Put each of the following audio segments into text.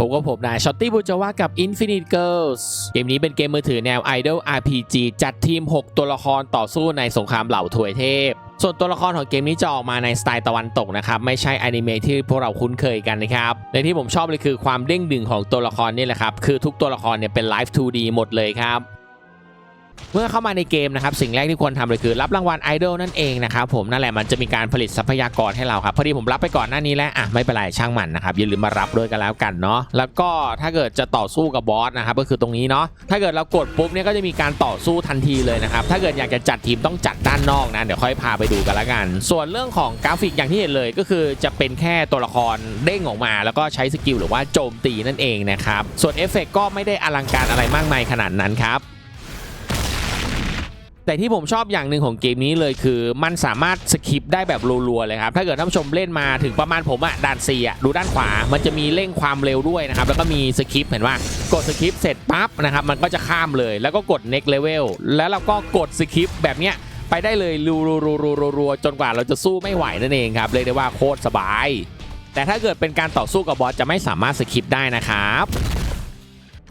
ผมก็ผมนายช็อตตี้บูจาวากับ Infinite Girls เกมนี้เป็นเกมมือถือแนว Idol RPG จัดทีม 6 ตัวละครต่อสู้ในสงครามเหล่าถวยเทพ ส่วนตัวละครของเกมนี้จะออกมาในสไตล์ตะวันตกนะครับ ไม่ใช่อนิเมะที่พวกเราคุ้นเคยกันนะครับ ในที่ผมชอบเลยคือความเด้งดึงของตัวละครนี่แหละครับ คือทุกตัวละครเนี่ยเป็นไลฟ์ 2D หมดเลยครับ เมื่อเข้ามาในเกมนะครับสิ่งแรกที่ควรทำเลยคือรับรางวัลไอดอลนั่นเองนะครับผมนั่นแหละมันจะมีการผลิตทรัพยากรให้เราครับพอดีผมรับไปก่อนหน้านี้แล้วอะไม่เป็นไรช่างมันนะครับอย่าลืมมารับด้วยกันแล้วกันเนาะแล้วก็ถ้าเกิดจะต่อสู้กับบอสนะครับก็คือตรงนี้เนาะถ้าเกิดเรากดปุ๊บเนี่ยก็จะมีการต่อสู้ทันทีเลยนะครับถ้าเกิดอยากจะจัดทีมต้องจัดด้านนอกนะเดี๋ยวค่อยพาไปดูกันละกัน ส่วนเรื่องของกราฟิกอย่างที่เห็นเลยก็คือจะเป็นแค่ตัวละครเด้งออกมา แล้วก็ใช้สกิลหรือว่าโจมตีนั่นเองนะครับส่วนเอฟเฟกต์ก็ไม่ได้อลังการอะไรมากมายขนาดนั้นครับ แต่ที่ผมชอบอย่างหนึ่งของเกมนี้เลยคือมันสามารถสคิปได้แบบรัวๆเลยครับ ถ้าเกิดท่านผู้ชมเล่นมาถึงประมาณผมอะด่าน4อะดูด้านขวา มันจะมีเร่งความเร็วด้วยนะครับ แล้วก็มีสคิปเห็นว่ากดสคิปเสร็จปั๊บนะครับ มันก็จะข้ามเลย แล้วก็กด next level แล้วเราก็กดสคิปแบบเนี้ยไปได้เลยรัวๆๆๆๆจนกว่าเราจะสู้ไม่ไหวนั่นเองครับเรียกได้ว่าโคตรสบาย แต่ถ้าเกิดเป็นการต่อสู้กับบอสจะไม่สามารถสคิปได้นะครับ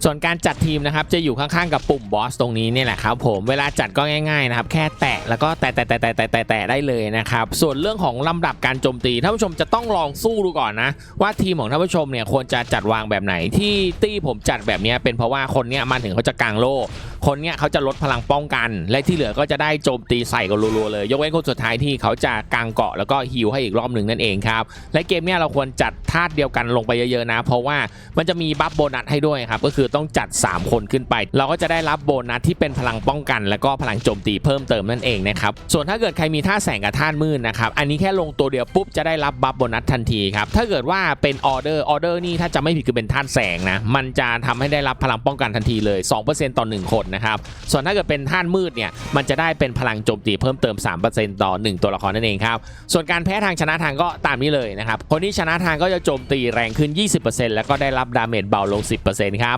ส่วนการจัดทีมนะครับจะอยู่ข้างๆกับปุ่มบอสตรงนี้เนี่ยแหละครับผมเวลาจัดก็ง่ายๆนะครับแค่แตะแล้วก็แตะแตะแตะแตะแตะได้เลยนะครับส่วนเรื่องของลำดับการโจมตีท่านผู้ชมจะต้องลองสู้ดูก่อนนะว่าทีมของท่านผู้ชมเนี่ยควรจะจัดวางแบบไหนที่ตี้ผมจัดแบบเนี้ยเป็นเพราะว่าคนเนี้ยมาถึงเขาจะกางโล่ คนเนี้ยเขาจะลดพลังป้องกัน และที่เหลือก็จะได้โจมตีใส่กันรัวๆเลย ยกเว้นคนสุดท้ายที่เขาจะกางเกาะแล้วก็ฮิวให้อีกรอบหนึ่งนั่นเองครับ และเกมเนี้ยเราควรจัดธาตุเดียวกันลงไปเยอะๆนะ เพราะว่ามันจะมีบัฟโบนัสให้ด้วยครับ ก็คือต้องจัด 3 คนขึ้นไป เราก็จะได้รับโบนัสที่เป็นพลังป้องกัน แล้วก็พลังโจมตีเพิ่มเติมนั่นเองนะครับ ส่วนถ้าเกิดใครมีท่าแสงกับท่ามืดนะครับ อันนี้แค่ลงตัวเดียวปุ๊บจะได้รับบัฟโบนัสทันทีครับ ถ้าเกิดว่าเป็นออเดอร์ ออเดอร์นี่ถ้าจะไม่ผิดคือเป็นท่าแสงนะ มันจะทำให้ได้รับพลังป้องกันทันทีเลย 2%ต่อ1คนนะครับส่วนถ้าเกิดเป็นท่านมืดเนี่ยมันจะได้เป็นพลังโจมตีเพิ่มเติม 3%ต่อ 1 ตัวละครนั่นเองครับส่วนการแพ้ทางชนะทางก็ตามนี้เลยนะครับคนที่ชนะทางก็จะโจมตีแรงขึ้น 20%แล้วก็ได้รับดาเมจเบาลง 10%ครับ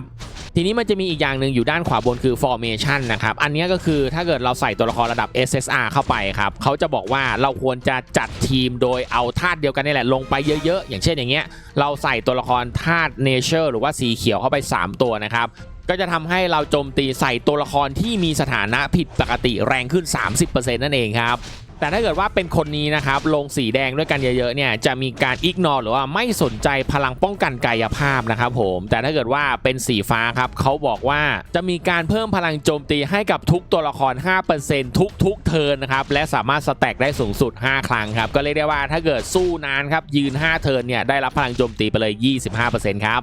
ทีนี้มันจะมีอีกอย่างหนึ่งอยู่ด้านขวาบนคือ formation นะครับ อันนี้ก็คือถ้าเกิดเราใส่ตัวละครระดับ SSR เข้าไปครับ เขาจะบอกว่าเราควรจะจัดทีมโดยเอาธาตุเดียวกันนี่แหละลงไปเยอะๆ อย่างเช่นอย่างเงี้ย เราใส่ตัวละครธาตุ nature หรือว่าสีเขียวเข้าไป 3 ตัวนะครับ ก็จะทำให้เราโจมตีใส่ตัวละครที่มีสถานะผิดปกติแรงขึ้น 30%นั่นเองครับแต่ถ้าเกิดว่าเป็นคนนี้นะครับลงสีแดงด้วยกันเยอะๆเนี่ยจะมีการอิกนอหรือว่าไม่สนใจพลังป้องกันกายภาพนะครับผม แต่ถ้าเกิดว่าเป็นสีฟ้าครับเขาบอกว่าจะมีการเพิ่มพลังโจมตีให้กับทุกตัวละคร 5%ทุกทุกๆเทิร์นนะครับและสามารถสแต็กได้สูงสุด 5 ครั้งครับ ก็เรียกได้ว่าถ้าเกิดสู้นานครับยืน 5 เทิร์นเนี่ยได้รับพลังโจมตีไปเลย 25%ครับ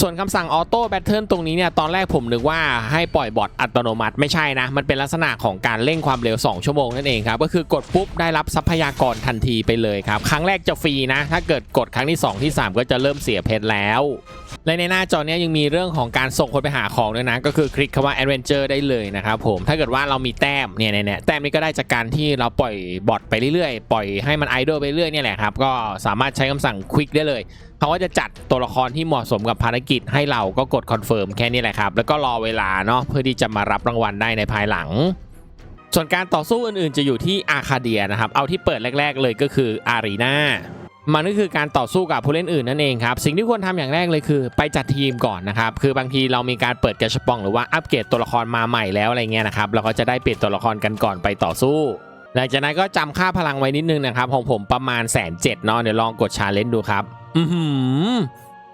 ส่วนคำสั่งออโต้แบทเทิลตรงนี้เนี่ยตอนแรกผมนึกว่าให้ปล่อยบอทอัตโนมัติไม่ใช่นะ มันเป็นลักษณะของการเร่งความเร็ว 2 ชั่วโมงนั่นเองครับ ก็คือกดปุ๊บได้รับทรัพยากรทันทีไปเลยครับ ครั้งแรกจะฟรีนะ ถ้าเกิดกดครั้งที่ 2 ที่ 3 ก็จะเริ่มเสียเพชรแล้ว และในหน้าจอเนี้ยยังมีเรื่องของการส่งคนไปหาของด้วยนะ ก็คือคลิกคำว่า Adventure ได้เลยนะครับผมถ้าเกิดว่าเรามีแต้มเนี่ยเนี่ยแต้มนี้ก็ได้จากการที่เราปล่อยบอทไปเรื่อยๆ ปล่อยให้มันไอดอลไปเรื่อยเนี่ยแหละครับก็สามารถใช้คำสั่งควิกได้เลยเขาก็จะจัดตัวละครที่เหมาะสมกับภารกิจให้เราก็กดคอนเฟิร์มแค่นี้แหละครับแล้วก็รอเวลาเนาะเพื่อที่จะมารับรางวัลได้ในภายหลังส่วนการต่อสู้อื่นๆ จะอยู่ที่อาคาเดียนะครับ เอาที่เปิดแรก ๆ เลยก็คืออารีนา มันก็คือการต่อสู้กับผู้เล่นอื่นนั่นเองครับ สิ่งที่ควรทำอย่างแรกเลยคือ ไปจัดทีมก่อนนะครับ คือบางทีเรามีการเปิดกระชับปองหรือว่าอัปเกรดตัวละครมาใหม่แล้วอะไรเงี้ยนะครับ เราก็จะได้เปลี่ยนตัวละครกันก่อนไปต่อสู้ หลังจากนั้นก็จำค่าพลังไว้นิดนึงนะครับของผมประมาณแสนเจ็ดเนาะ เดี๋ยวลองกดชาเลนจ์ดูครับ อือหือ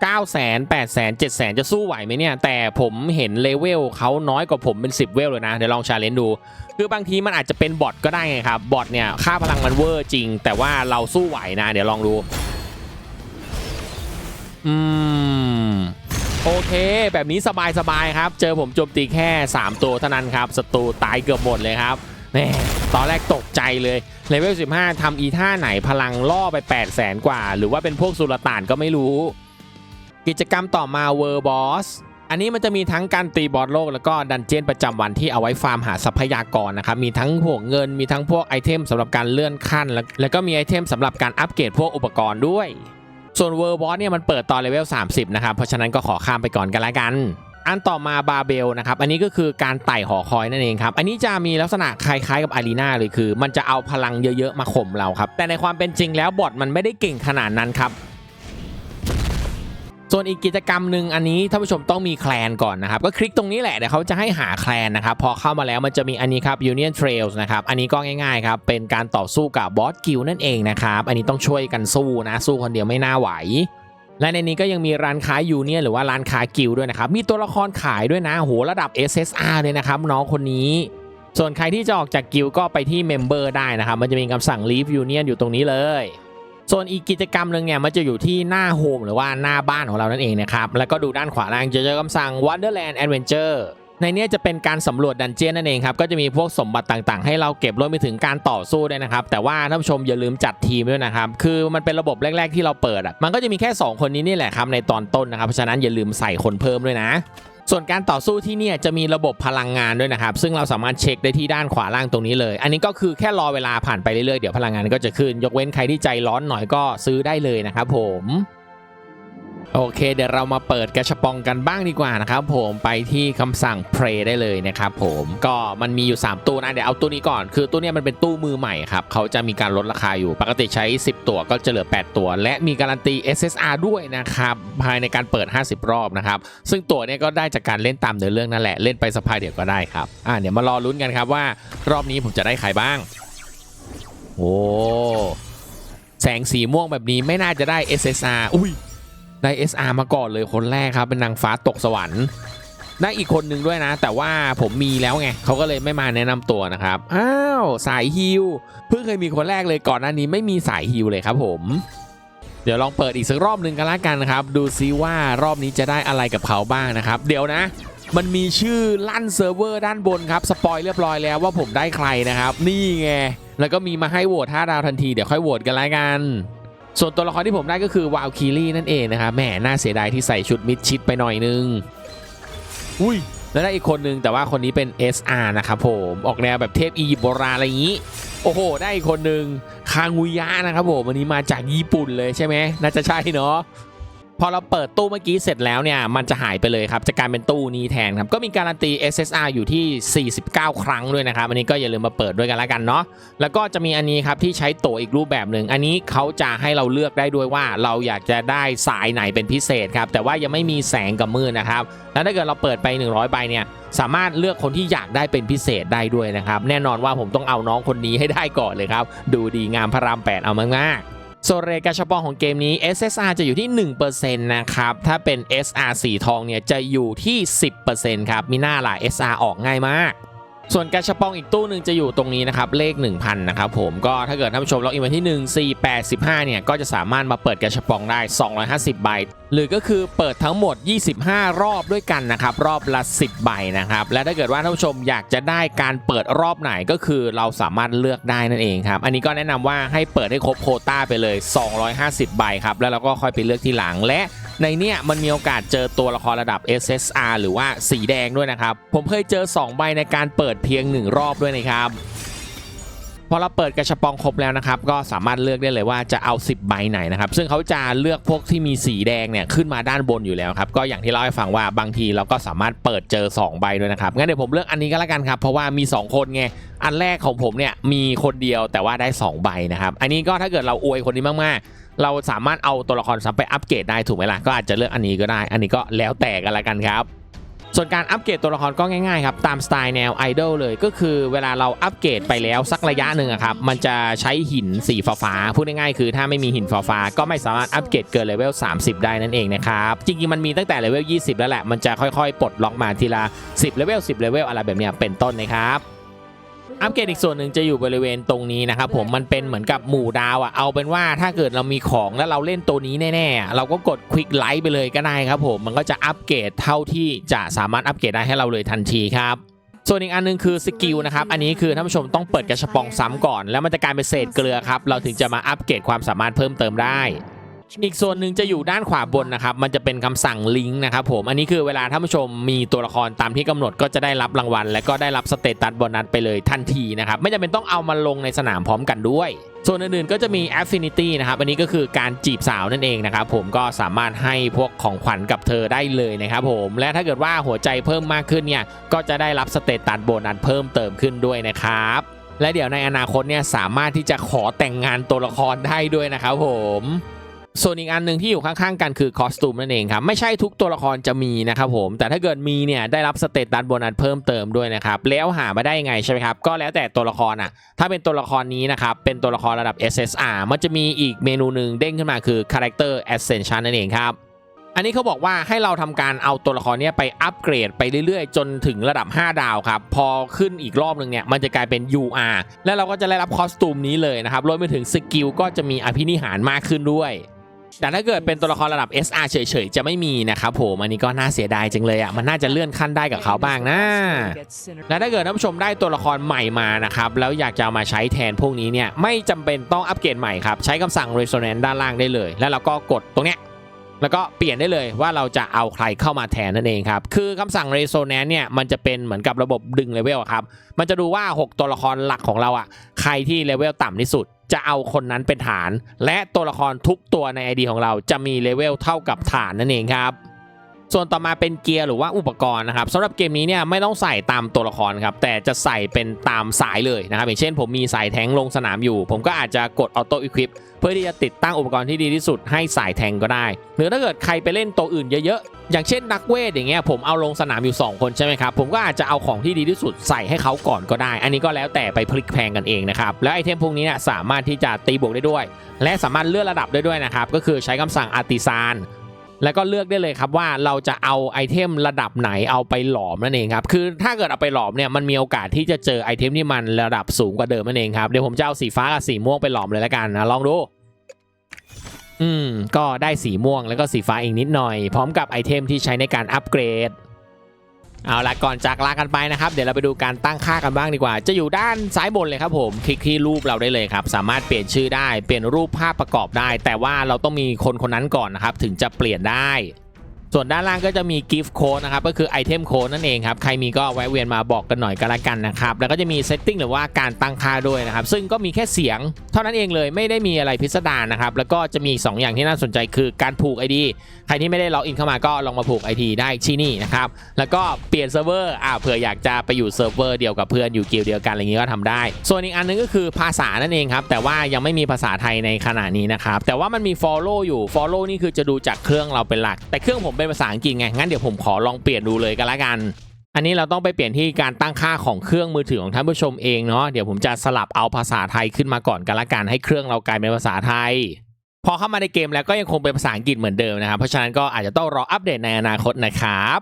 เก้าแสนแปดแสนเจ็ดแสนจะสู้ไหวไหมเนี่ย แต่ผมเห็นเลเวลเขาน้อยกว่าผมเป็น 10 เวลเลยนะ เดี๋ยวลองชาเลนจ์ดู คือบางทีมันอาจจะเป็นบอทก็ได้ไงครับ บอทเนี่ย ค่าพลังมันเวอร์จริง แต่ว่าเราสู้ไหวนะ เดี๋ยวลองดู อืม โอเค แบบนี้สบายๆครับ เจอผมโจมตีแค่ 3 ตัวเท่านั้นครับศัตรูตายเกือบหมดเลยครับแม่ตอนแรกตกใจเลยเลเวล 15ทำอีท่าไหนพลังล่อไป 8 0 0แสนกว่า หรือว่าเป็นพวกสุลต่านก็ไม่รู้ กิจกรรมต่อมาเวอร์บอสอันนี้มันจะมีทั้งการตีบอสโลกแล้วก็ดันเจียนประจำวันที่เอาไว้ฟาร์มหาทรัพยากรนะครับ มีทั้งพวกเงิน มีทั้งพวกไอเทมสำหรับการเลื่อนขั้น แล้วแล้วก็มีไอเทมสำหรับการอัปเกรดพวกอุปกรณ์ด้วย ส่วนเวอร์บอสเนี่ยมันเปิดตอนเลเวล 30 นะครับ เพราะฉะนั้นก็ขอข้ามไปก่อนกันละกัน อันต่อมาบาเบลนะครับ อันนี้ก็คือการไต่หอคอยนั่นเองครับ อันนี้จะมีลักษณะคล้ายๆกับอารีนาเลยคือ มันจะเอาพลังเยอะๆมาข่มเราครับ แต่ในความเป็นจริงแล้วบอทมันไม่ได้เก่งขนาดนั้นครับ ส่วนอีกกิจกรรมหนึ่งอันนี้ท่านผู้ชมต้องมีแคลนก่อนนะครับ ก็คลิกตรงนี้แหละเดี๋ยวเขาจะให้หาแคลนนะครับ พอเข้ามาแล้วมันจะมีอันนี้ครับ Union Trails นะครับ อันนี้ก็ง่ายๆครับ เป็นการต่อสู้กับบอสกิลนั่นเองนะครับ อันนี้ต้องช่วยกันสู้นะ สู้คนเดียวไม่น่าไหว และในนี้ก็ยังมีร้านค้ายูเนียหรือว่าร้านค้ากิลด้วยนะครับ มีตัวละครขายด้วยนะโหระดับ SSR เลยนะครับน้องคนนี้ส่วนใครที่จะออกจากกิลก็ไปที่เมมเบอร์ได้นะครับ มันจะมีคำสั่ง Leave Union อยู่ตรงนี้เลย ส่วนอีกกิจกรรมหนึ่งเนี่ยมันจะอยู่ที่หน้าโฮมหรือว่าหน้าบ้านของเรานั่นเองนะครับแล้วก็ดูด้านขวาล่างจะเจอคำสั่ง Wonderland Adventure ในเนี้ยจะเป็นการสำรวจดันเจียนนั่นเองครับ ก็จะมีพวกสมบัติต่างๆ ให้เราเก็บรวมไปถึงการต่อสู้ด้วยนะครับ แต่ว่าท่านผู้ชมอย่าลืมจัดทีมด้วยนะครับ คือมันเป็นระบบแรก ๆ ที่เราเปิดอะมันก็จะมีแค่ 2 คนนี้นี่แหละครับในตอนต้นนะครับเพราะฉะนั้นอย่าลืมใส่คนเพิ่มด้วยนะ ส่วนการต่อสู้ที่เนี่ยจะมีระบบพลังงานด้วยนะครับ ซึ่งเราสามารถเช็คได้ที่ด้านขวาล่างตรงนี้เลย อันนี้ก็คือแค่รอเวลาผ่านไปเรื่อยๆ เดี๋ยวพลังงานก็จะขึ้น ยกเว้นใครที่ใจร้อนหน่อยก็ซื้อได้เลยนะครับผม โอเค เดี๋ยวเรามาเปิดกระชปองกันบ้างดีกว่านะครับผมไปที่คำสั่ง Pray ได้เลยนะครับผมก็มันมีอยู่ 3 ตู้นะเดี๋ยวเอาตู้นี้ก่อน คือตู้นี้มันเป็นตู้มือใหม่ครับเขาจะมีการลดราคาอยู่ปกติใช้ 10 ตัวก็จะเหลือ 8 ตัว และมีการันตี SSR ด้วยนะครับภายในการเปิด 50 รอบนะครับซึ่งตัวนี้ก็ได้จากการเล่นตามเนื้อเรื่องนั่นแหละเล่นไปสักพักเดี๋ยวก็ได้ครับอ่าเดี๋ยวมารอลุ้นกันครับว่ารอบนี้ผมจะได้ใครบ้างโอ้แสงสีม่วงแบบนี้ไม่น่าจะได้ SSR อุ้ย ได้ SR มาก่อนเลยคนแรกครับ เป็นนางฟ้าตกสวรรค์ได้อีกคนหนึ่งด้วยนะ แต่ว่าผมมีแล้วไงเขาก็เลยไม่มาแนะนำตัวนะครับ อ้าวสายฮิวเพิ่งเคยมีคนแรกเลยก่อนหน้านี้ไม่มีสายฮิวเลยครับผม เดี๋ยวลองเปิดอีกสักรอบหนึ่งกันละกันครับ ดูซิว่ารอบนี้จะได้อะไรกับเขาบ้างนะครับ เดี๋ยวนะ มันมีชื่อลั่นเซิร์ฟเวอร์ด้านบนครับสปอยเรียบร้อยแล้วว่าผมได้ใครนะครับ นี่ไงแล้วก็มีมาให้โหวต5ดาวทันทีเดี๋ยวค่อยโหวตกันละกัน ส่วนตัวละครที่ผมได้ก็คือวาลคิรี่นั่นเองนะครับแหมน่าเสียดายที่ใส่ชุดมิดชิดไปหน่อยนึงอุ้ยแล้วได้อีกคนนึงแต่ว่าคนนี้เป็น SR นะครับผมออกแนวแบบเทพอียิปต์โบราณอะไรอย่างนี้ โอ้โห ได้อีกคนนึงคางุยะนะครับผมอันนี้มาจากญี่ปุ่นเลยใช่ไหมน่าจะใช่เนาะ พอเราเปิดตู้เมื่อกี้เสร็จแล้วเนี่ยมันจะหายไปเลยครับจะกลายเป็นตู้นี้แทนครับก็มีการันตี SSR อยู่ที่ 49 ครั้งด้วยนะครับ อันนี้ก็อย่าลืมมาเปิดด้วยกันแล้วกันเนาะแล้วก็จะมีอันนี้ครับที่ใช้ตัวอีกรูปแบบหนึ่งอันนี้เขาจะให้เราเลือกได้ด้วยว่าเราอยากจะได้สายไหนเป็นพิเศษครับแต่ว่ายังไม่มีแสงกับมืดนะครับแล้วถ้าเกิดเราเปิดไป 100ใบเนี่ยสามารถเลือกคนที่อยากได้เป็นพิเศษได้ด้วยนะครับแน่นอนว่าผมต้องเอาน้องคนนี้ให้ได้ก่อนเลยครับดูดีงามพระราม8เอามากๆ โซเรกาชปองของเกมนี้ SSR จะอยู่ที่ 1%นะครับ ถ้าเป็น SR สีทองเนี่ยจะอยู่ที่ 10%ครับ มีหน้าหลาย SR ออกง่ายมาก ส่วนกาชปองอีกตู้หนึ่งจะอยู่ตรงนี้นะครับ เลข 1000 นะครับผม ก็ถ้าเกิดท่านผู้ชมล็อกอินมาที่ 1485 เนี่ย ก็จะสามารถมาเปิดกาชปองได้ 250 ใบหรือก็คือเปิดทั้งหมด 25 รอบด้วยกันนะครับ รอบละ 10 ใบนะครับ และถ้าเกิดว่าท่านผู้ชมอยากจะได้การเปิดรอบไหนก็คือเราสามารถเลือกได้นั่นเองครับ อันนี้ก็แนะนำว่าให้เปิดให้ครบโคต้าไปเลย 250 ใบครับ แล้วเราก็ค่อยไปเลือกทีหลังและในเนี้ยมันมีโอกาสเจอตัวละครระดับ SSR หรือว่าสีแดงด้วยนะครับ ผมเคยเจอ 2 ใบในการเปิดเพียง 1 รอบด้วยนะครับ พอเราเปิดกระชับปองครบแล้วนะครับ ก็สามารถเลือกได้เลยว่าจะเอา 10 ใบไหนนะครับ ซึ่งเขาจะเลือกพวกที่มีสีแดงเนี่ยขึ้นมาด้านบนอยู่แล้วครับ ก็อย่างที่เล่าให้ฟังว่าบางทีเราก็สามารถเปิดเจอ 2 ใบด้วยนะครับ งั้นเดี๋ยวผมเลือกอันนี้ก็แล้วกันครับ เพราะว่ามี 2 คนไง อันแรกของผมเนี่ยมีคนเดียวแต่ว่าได้ 2 ใบนะครับ อันนี้ก็ถ้าเกิดเราอวยคนนี้มากๆ เราสามารถเอาตัวละครซ้ำไปอัปเกรดได้ถูกไหมล่ะ ก็อาจจะเลือกอันนี้ก็ได้ อันนี้ก็แล้วแต่กันละกันครับ ส่วนการอัปเกรดตัวละครก็ง่ายๆครับตามสไตล์แนวไอดอลเลยก็คือเวลาเราอัปเกรดไปแล้วสักระยะหนึ่งอะครับมันจะใช้หินสีฟ้าพูดง่ายๆคือถ้าไม่มีหินฟ้าก็ไม่สามารถอัปเกรดเกินเลเวล30 ได้นั่นเองนะครับจริงๆมันมีตั้งแต่เลเวล20 แล้วแหละมันจะค่อยๆ ปลดล็อกมาทีละ 10เลเวล10เลเวลอะไรแบบนี้เป็นต้นนะครับ อัปเกรดอีกส่วนหนึ่งจะอยู่บริเวณตรงนี้นะครับผมมันเป็นเหมือนกับหมู่ดาวอะเอาเป็นว่าถ้าเกิดเรามีของแล้วเราเล่นตัวนี้แน่ๆอะเราก็กดควิกไลท์ไปเลยก็ได้ครับผมมันก็จะอัปเกรดเท่าที่จะสามารถอัปเกรดได้ให้เราเลยทันทีครับส่วนอีกอันหนึงคือสกิลนะครับ อันนี้คือท่านผู้ชมต้องเปิดกระชับปองซ้ำก่อน แล้วมันจะกลายเป็นเศษเกลือครับ เราถึงจะมาอัปเกรดความสามารถเพิ่มเติมได้ อีกส่วนหนึ่งจะอยู่ด้านขวาบนนะครับ มันจะเป็นคำสั่งลิงก์นะครับผมอันนี้คือเวลาท่านผู้ชมมีตัวละครตามที่กำหนดก็จะได้รับรางวัล และก็ได้รับสเตตัสโบนัสไปเลยทันทีนะครับไม่จำเป็นต้องเอามาลงในสนามพร้อมกันด้วยส่วนอื่นๆก็จะมี Affinity นะครับ อันนี้ก็คือการจีบสาวนั่นเองนะครับผมก็สามารถให้พวกของขวัญกับเธอได้เลยนะครับผมและถ้าเกิดว่าหัวใจเพิ่มมากขึ้นเนี่ยก็จะได้รับสเตตัสโบนัสเพิ่มเติมขึ้นด้วยนะครับและเดี๋ยวในอนาคตเนี่ยสามารถที่จะขอแต่งงานตัวละครได้ด้วยนะครับผม ส่วนอีกอันหนึ่งที่อยู่ข้างๆกันคือคอสตูมนั่นเองครับ ไม่ใช่ทุกตัวละครจะมีนะครับผม แต่ถ้าเกิดมีเนี่ยได้รับสเตตัสโบนัสเพิ่มเติมด้วยนะครับ แล้วหามาได้ยังไงใช่ไหมครับ ก็แล้วแต่ตัวละครอะ ถ้าเป็นตัวละครนี้นะครับ เป็นตัวละครระดับ SSR มันจะมีอีกเมนูหนึ่งเด้งขึ้นมาคือ Character Ascension นั่นเองครับอันนี้เขาบอกว่าให้เราทำการเอาตัวละครเนี้ยไปอัปเกรดไปเรื่อยๆ จนถึงระดับ 5 ดาวครับ พอขึ้นอีกรอบหนึ่งเนี่ยมันจะกลายเป็น UR แล้วเราก็จะได้รับคอสตูมนี้เลยนะครับรวมไปถึงสกิลก็จะมีอภินิหารมากขึ้นด้วย แต่ถ้าเกิดเป็นตัวละครระดับ SR เฉยๆ จะไม่มีนะครับผม อันนี้ก็น่าเสียดายจังเลยอะ มันน่าจะเลื่อนขั้นได้กับเขาบ้างนะ และถ้าเกิดท่านผู้ชมได้ตัวละครใหม่มานะครับ แล้วอยากจะามาใช้แทนพวกนี้เนี่ย ไม่จำเป็นต้องอัปเกรดใหม่ครับ ใช้คำสั่ง resonance ด้านล่างได้เลย แล้วเราก็กดตรงเนี้ยแล้วก็เปลี่ยนได้เลยว่าเราจะเอาใครเข้ามาแทนนั่นเองครับ คือคำสั่ง resonance เนี่ยมันจะเป็นเหมือนกับระบบดึงเลเวลครับ มันจะดูว่า 6 ตัวละครหลักของเราอะ ใครที่เลเวลต่ำที่สุด จะเอาคนนั้นเป็นฐาน และตัวละครทุกตัวใน ID ของเราจะมีเลเวลเท่ากับฐานนั่นเองครับ ส่วนต่อมาเป็นเกียร์หรือว่าอุปกรณ์นะครับสำหรับเกมนี้เนี่ยไม่ต้องใส่ตามตัวละครครับแต่จะใส่เป็นตามสายเลยนะครับอย่างเช่นผมมีสายแทงลงสนามอยู่ ผมก็อาจจะกดออโต้อีควิปเพื่อที่จะติดตั้งอุปกรณ์ที่ดีที่สุดให้สายแทงก็ได้ หรือถ้าเกิดใครไปเล่นตัวอื่นเยอะๆ อย่างเช่นนักเวทอย่างเงี้ยผมเอาลงสนามอยู่ 2 คนใช่ไหมครับ ผมก็อาจจะเอาของที่ดีที่สุดใส่ให้เขาก่อนก็ได้ อันนี้ก็แล้วแต่ไปพลิกแพงกันเองนะครับ แล้วไอเทมพวกนี้เนี่ยสามารถที่จะตีบวกได้ด้วย และสามารถเลื่อนระดับได้ด้วยนะครับ ก็คือใช้คำสั่งอาร์ติซาน แล้วก็เลือกได้เลยครับว่าเราจะเอาไอเทมระดับไหนเอาไปหลอมนั่นเองครับคือถ้าเกิดเอาไปหลอมเนี่ยมันมีโอกาสที่จะเจอไอเทมที่มันระดับสูงกว่าเดิมนั่นเองครับเดี๋ยวผมจะเอาสีฟ้ากับสีม่วงไปหลอมเลยแล้วกันนะลองดูอืมก็ได้สีม่วงแล้วก็สีฟ้าอีกนิดหน่อย พร้อมกับไอเทมที่ใช้ในการอัปเกรด เอาละก่อนจากลากันไปนะครับ เดี๋ยวเราไปดูการตั้งค่ากันบ้างดีกว่า จะอยู่ด้านซ้ายบนเลยครับผมคลิกที่รูปเราได้เลยครับ สามารถเปลี่ยนชื่อได้เปลี่ยนรูปภาพประกอบได้ แต่ว่าเราต้องมีคนคนนั้นก่อนนะครับถึงจะเปลี่ยนได้ ส่วนด้านล่างก็จะมี gift code นะครับก็คือไอเทมโค้ดนั่นเองครับใครมีก็แวะเวียนมาบอกกันหน่อยก็แล้วกันนะครับแล้วก็จะมี setting หรือว่าการตั้งค่าด้วยนะครับซึ่งก็มีแค่เสียง เท่านั้นเองเลยไม่ได้มีอะไรพิสดารนะครับแล้วก็จะมีอีกสองอย่างที่น่าสนใจคือการผูก ID ใครที่ไม่ได้ล็อกอินเข้ามาก็ลองมาผูก ID ได้ที่นี่นะครับแล้วก็เปลี่ยนเซิร์ฟเวอร์อ่าเผื่ออยากจะไปอยู่เซิร์ฟเวอร์เดียวกับเพื่อนอยู่กิลด์เดียวกันอะไรอย่างนี้ก็ทำได้ ส่วนอีกอันนึงก็คือภาษานั่นเองครับแต่ว่ายังไม่มีภาษาไทยในขณะนี้นะครับแต่ว่ามันมี follow อยู่ follow นี่คือจะดูจากเครื่องเราเป็นหลัก แต่เครื่องผมเป็นภาษาอังกฤษไง งั้นเดี๋ยวผมขอลองเปลี่ยนดูเลยก็แล้วกัน อันนี้เราต้องไปเปลี่ยนที่การตั้งค่าของเครื่องมือถือของท่านผู้ชมเองเนาะ เดี๋ยวผมจะสลับเอาภาษาไทยขึ้นมาก่อนกันละกัน ให้เครื่องเรากลายเป็นภาษาไทย พอเข้ามาในเกมแล้วก็ยังคงเป็นภาษาอังกฤษเหมือนเดิมนะครับ เพราะฉะนั้นก็อาจจะต้องรออัปเดตในอนาคตนะครับ